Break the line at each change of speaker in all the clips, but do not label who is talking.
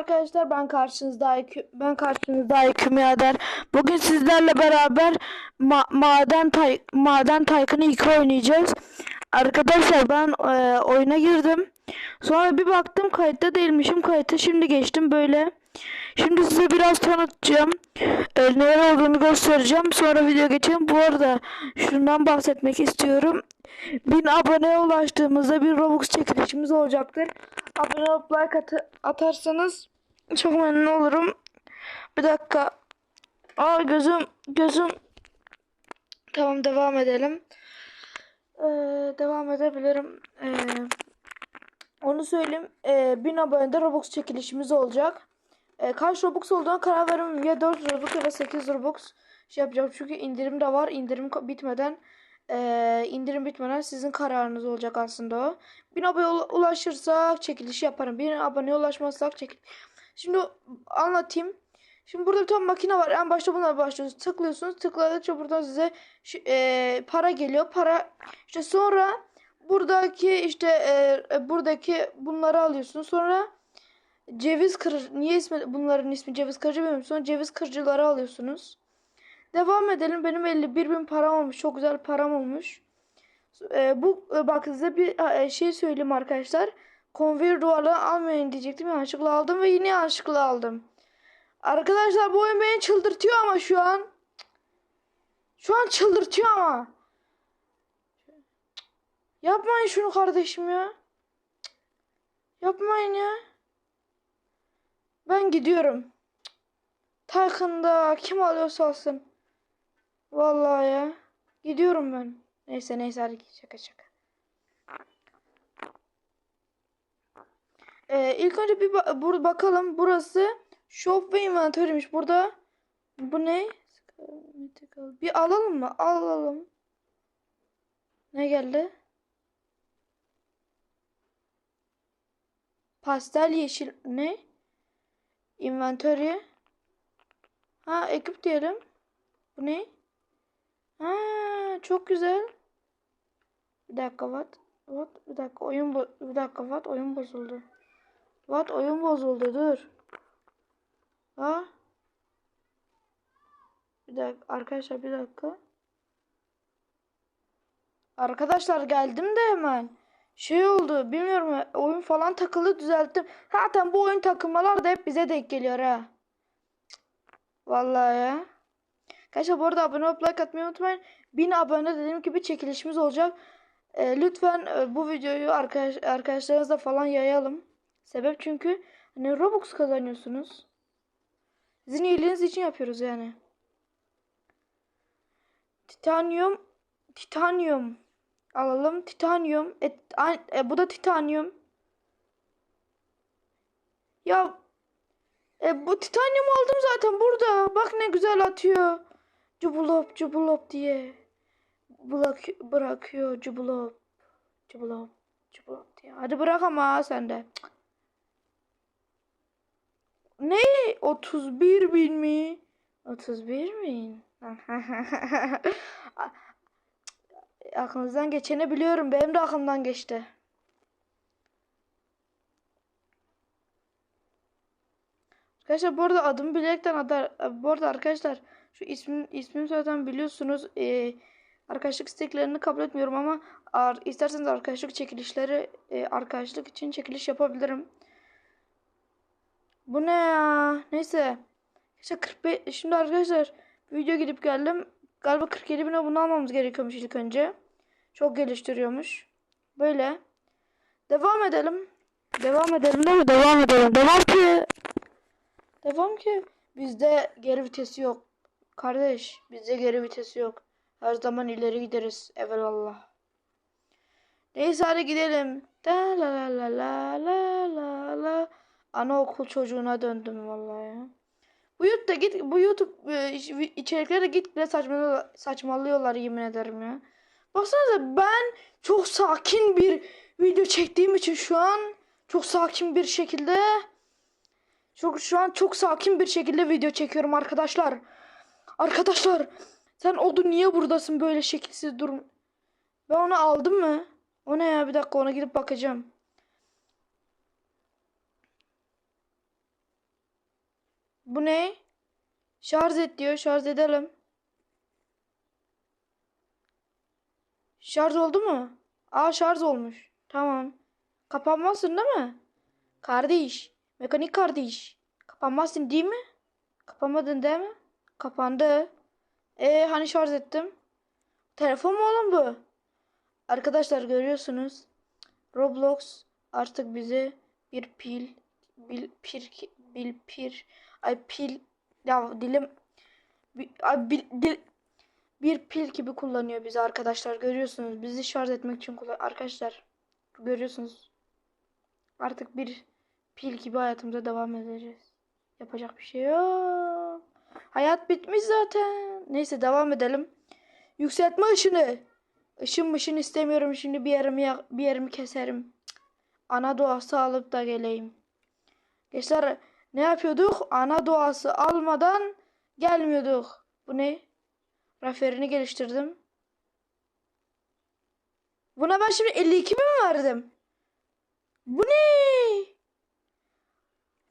Arkadaşlar ben karşınızda ben karşınızda Aykü Miyader. Bugün sizlerle beraber ma- maden tay maden Tycoon'u 2 oynayacağız. Arkadaşlar ben e, oyuna girdim. Sonra bir baktım kayıtta değilmişim. Kayıta şimdi geçtim böyle. Şimdi size biraz tanıtacağım. E, neler olduğunu göstereceğim. Sonra video geçelim. Bu arada şundan bahsetmek istiyorum. 1000 aboneye ulaştığımızda bir Robux çekilişimiz olacaktır. Abone olup like atı- atarsanız çok memnun olurum. Bir dakika. Aa gözüm gözüm. Tamam devam edelim. Ee, devam edebilirim. Ee, onu söyleyeyim. Ee, 1000 abonede Robux çekilişimiz olacak. Ee, kaç Robux olduğuna karar veremem. Ya 4 Robux ya da 8 Robux şey yapacağım. Çünkü indirim de var. İndirim bitmeden ee, indirim bitmeden sizin kararınız olacak aslında o. 1000 abone ula- ulaşırsak çekiliş yaparım. 1000 aboneye ulaşmazsak çekil. Şimdi anlatayım. Şimdi burada bir tane makine var. En başta bunlara başlıyorsunuz. Tıklıyorsunuz. Tıkladıkça buradan size şu, ee, para geliyor. Para işte sonra buradaki işte ee, e, buradaki bunları alıyorsunuz. Sonra ceviz kırıcı niye ismi bunların ismi ceviz kırıcı bilmiyorum. Sonra ceviz kırıcıları alıyorsunuz. Devam edelim. Benim 51 bin param olmuş. Çok güzel param olmuş. Ee, bu e, bak size bir e, şey söyleyeyim arkadaşlar. Konveyör duvarlarını almayın diyecektim. Yanlışlıkla aldım ve yine yanlışlıkla aldım. Arkadaşlar bu oyun beni çıldırtıyor ama şu an. Şu an çıldırtıyor ama. Yapmayın şunu kardeşim ya. Yapmayın ya. Ben gidiyorum. Takında kim alıyorsa alsın. Vallahi ya. Gidiyorum ben. Neyse neyse hadi şaka şaka. Ee, ilk önce bir ba- bur bakalım. Burası shop ve inventörüymüş. Burada bu ne? Bir alalım mı? Alalım. Ne geldi? Pastel yeşil ne? Inventory. Ha ekip diyelim. Bu ne? Ha çok güzel. Bir dakika what? What? Bir dakika oyun bir dakika what? Oyun bozuldu. What? Oyun bozuldu dur. Ha? Bir dakika arkadaşlar bir dakika. Arkadaşlar geldim de hemen. Şey oldu bilmiyorum oyun falan takılı düzelttim. Zaten bu oyun takılmalar da hep bize denk geliyor ha. Vallahi ya. Arkadaşlar bu arada abone olup like atmayı unutmayın. 1000 abone dediğim gibi çekilişimiz olacak. Ee, lütfen e, bu videoyu arkadaş, arkadaşlarınızla falan yayalım. Sebep çünkü hani Robux kazanıyorsunuz. Sizin iyiliğiniz için yapıyoruz yani. Titanium Titanium alalım. Titanium. E, e, bu da titanium. Ya e, bu titanium aldım zaten burada. Bak ne güzel atıyor. Cubulop cubulop diye. Bırak, bırakıyor cubulop. Cubulop. Cubulop diye. Hadi bırak ama sen de. Cık. Ne? 31 bin mi? 31 bin. Aklınızdan geçeni biliyorum. Benim de aklımdan geçti. Arkadaşlar bu arada adımı bilerekten adar. Bu arada arkadaşlar şu ismim ismim zaten biliyorsunuz. Ee, arkadaşlık isteklerini kabul etmiyorum ama ar, isterseniz arkadaşlık çekilişleri e, arkadaşlık için çekiliş yapabilirim. Bu ne ya? Neyse. İşte 45 şimdi arkadaşlar video gidip geldim. Galiba 47 bin abone almamız gerekiyormuş ilk önce. Çok geliştiriyormuş. Böyle. Devam edelim. Devam edelim değil mi? Devam edelim. Devam ki. Devam ki. Bizde geri vitesi yok. Kardeş bizde geri vitesi yok. Her zaman ileri gideriz. Evelallah. Neyse hadi gidelim. Da la la la la la la la. Anaokul çocuğuna döndüm vallahi ya. Bu YouTube git bu YouTube e, iç- içerikleri de git bile saçmalıyorlar, yemin ederim ya. Baksanıza ben çok sakin bir video çektiğim için şu an çok sakin bir şekilde çok şu an çok sakin bir şekilde video çekiyorum arkadaşlar. Arkadaşlar sen oldu niye buradasın böyle şekilsiz durum. Ben onu aldım mı? O ne ya bir dakika ona gidip bakacağım. Bu ne? Şarj et diyor. Şarj edelim. Şarj oldu mu? Aa şarj olmuş. Tamam. Kapanmazsın değil mi? Kardeş. Mekanik kardeş. Kapanmazsın değil mi? Kapanmadın değil mi? Kapandı. E hani şarj ettim? Telefon mu oğlum bu? Arkadaşlar görüyorsunuz. Roblox artık bize bir pil bil pir bil pir ay pil. Ya dilim. Bir, ay, dil, bir pil gibi kullanıyor bizi arkadaşlar. Görüyorsunuz. Bizi şarj etmek için arkadaşlar görüyorsunuz. Artık bir pil gibi hayatımıza devam edeceğiz. Yapacak bir şey yok. Hayat bitmiş zaten. Neyse devam edelim. Yükseltme ışını. Işın mışın istemiyorum. Şimdi bir yerimi bir yerimi keserim. Ana doğası alıp da geleyim. Gençler ne yapıyorduk? Ana doğası almadan gelmiyorduk. Bu ne? Raferini geliştirdim. Buna ben şimdi 52 mi verdim? Bu ne?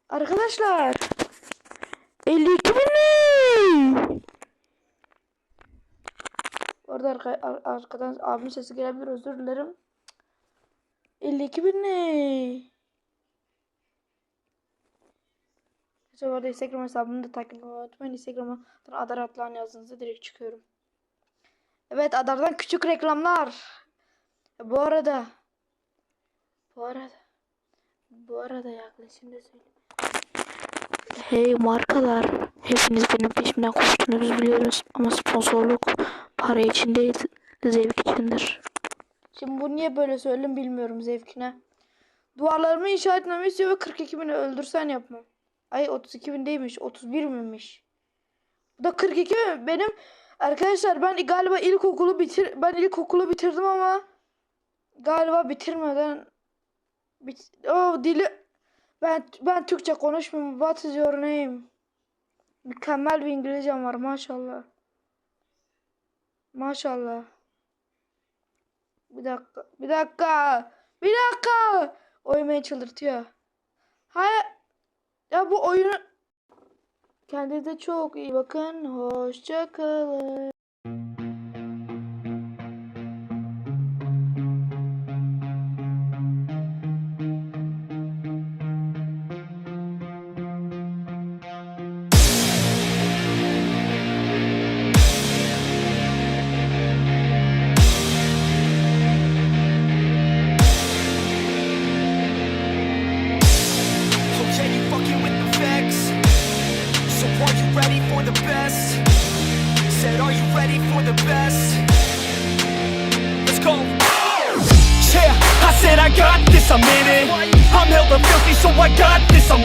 Arkadaşlar. 52 mi ne? Orada arka, ar- arkadan abimin sesi gelebilir özür dilerim. 52 bin ne? Arkadaşlar bu arada Instagram hesabımı da takip unutmayın. Instagram'a Adar Atlan yazdığınızda direkt çıkıyorum. Evet Adar'dan küçük reklamlar. Bu arada bu arada bu arada yaklaşım da söyleyeyim. Hey markalar hepiniz benim peşimden koştuğunuzu biliyoruz ama sponsorluk para için değil zevk içindir. Şimdi bu niye böyle söyledim bilmiyorum zevkine. Duvarlarımı inşa etmemi istiyor ve 42 bini öldürsen yapmam. Ay 32 bin değilmiş 31 binmiş. Bu da 42 mi? Benim arkadaşlar ben galiba ilkokulu bitir ben ilkokulu bitirdim ama galiba bitirmeden bit oh, dili ben ben Türkçe konuşmuyorum. What is your name? Mükemmel bir İngilizcem var maşallah. Maşallah. Bir dakika. Bir dakika. Bir dakika. Oymayı çıldırtıyor. Hayır. Ya bu oyunu... Kendinize çok iyi bakın. Hoşça kalın.
Ready for the best? Said, are you ready for the best? Let's go. Yeah, I said I got this, I'm in it. I'm hella filthy, so I got this, I'm